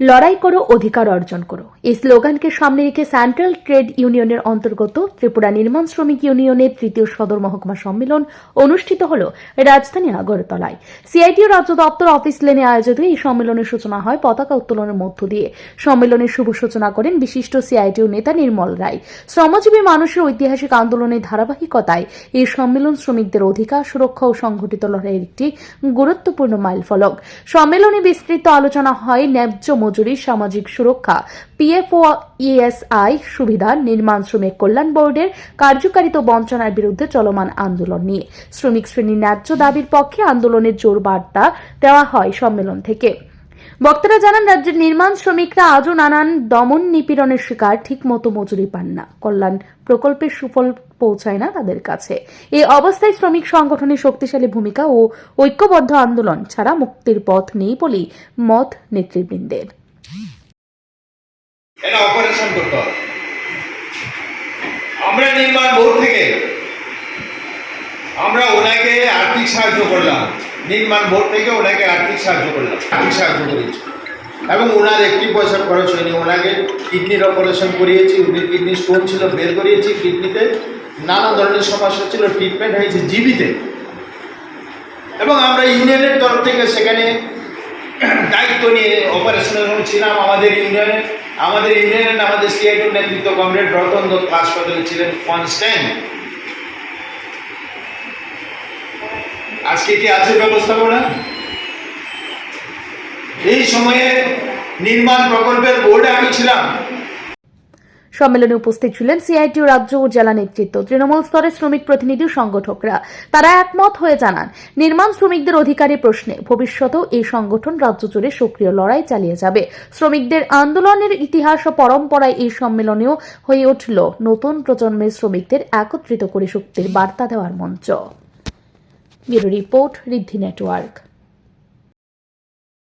লড়াই করো, অধিকার অর্জন করো। এই স্লোগানকে সামনে রেখে সেন্ট্রাল ট্রেড ইউনিয়নের অন্তর্গত ত্রিপুরা নির্মাণ শ্রমিক ইউনিয়নের তৃতীয় সদর মহকুমা সম্মেলন অনুষ্ঠিত হল রাজধানী আগরতলায়। সিআইটিও রাজ্য দপ্তর অফিস লেনে আয়োজিত এই সম্মেলনের সূচনা হয় পতাকা উত্তোলনের মধ্য দিয়ে। সম্মেলনের শুভ সূচনা করেন বিশিষ্ট সিআইটিও নেতা নির্মল রায়। শ্রমজীবী মানুষের ঐতিহাসিক আন্দোলনের ধারাবাহিকতায় এই সম্মেলন শ্রমিকদের অধিকার, সুরক্ষা ও সংঘটিত লড়াইয়ের একটি গুরুত্বপূর্ণ মাইলফলক। সম্মেলনে বিস্তৃত আলোচনা হয় ন্যায্য মজুরি, সামাজিক সুরক্ষা পিএফ ও ইএসআই সুবিধা, নির্মাণ শ্রমিক কল্যাণ বোর্ডের কার্যকারিতা বঞ্চনার বিরুদ্ধে চলমান আন্দোলন নিয়ে। শ্রমিক শ্রেণির ন্যায্য দাবির পক্ষে আন্দোলনের জোর বার্তা দেওয়া হয় সম্মেলন থেকে। বক্তারা জানান, রাজ্যের নির্মাণ শ্রমিকরা আজও নানান দমন নিপীড়নের শিকার, ঠিকমতো মজুরি পান না। কল্যাণ প্রকল্পের সুফল পৌঁছায় না তাদের কাছে। এই অবস্থায় শ্রমিক সংগঠনের শক্তিশালী ভূমিকা ও ঐক্যবদ্ধ আন্দোলন ছাড়া মুক্তির পথ নেই বলেই মত নেতৃবৃন্দের। আমরা নির্মাণ বোর্ড থেকে আমরা ওনাকে আর্থিক সাহায্য করলাম। নির্মাণ বোর্ড থেকে ওনাকে আর্থিক সাহায্য করলাম। আর্থিক সাহায্য করেছি। এবং ওনার একটি পয়সা খরচ হয়নি। ওনাকে কিডনির অপারেশন করিয়েছি। উনি কিডনি স্টোন ছিল, বের করিয়েছি কিডনিতে। নানা ধরনের সমস্যা ছিল ট্রিটমেন্ট হয়েছে জিবিতে। এবং আমরা ইউনিয়নের তরফ থেকে সেখানে দায়িত্ব নিয়ে অপারেশনের ছিলাম আমাদের ইউনিয়নে। আমাদের ইউনিয়নের আমাদের সিআইটির নেতৃত্ব কমরেড রতন দত্ত হাসপাতালে ছিলেন, কনস্ট্যান্ট। আজকে কি আছে ব্যবস্থাপনা? এই সময়ে নির্মাণ প্রকল্পের বোর্ডে আমি ছিলাম। সম্মেলনে উপস্থিত ছিলেন সিআইটিউ রাজ্য ও জেলা নেতৃত্ব, তৃণমূল স্তরে শ্রমিক প্রতিনিধি সংগঠকরা। তারা একমত হয়ে জানান, নির্মাণ শ্রমিকদের অধিকারের প্রশ্নে ভবিষ্যতেও এই সংগঠন রাজ্য জুড়ে সক্রিয় লড়াই চালিয়ে যাবে। শ্রমিকদের আন্দোলনের ইতিহাস ও পরম্পরায় এই সম্মেলনেও হয়ে উঠল নতুন প্রজন্মের শ্রমিকদের একত্রিত করে শক্তির বার্তা দেওয়ার মঞ্চ। Bureau report Riddhi network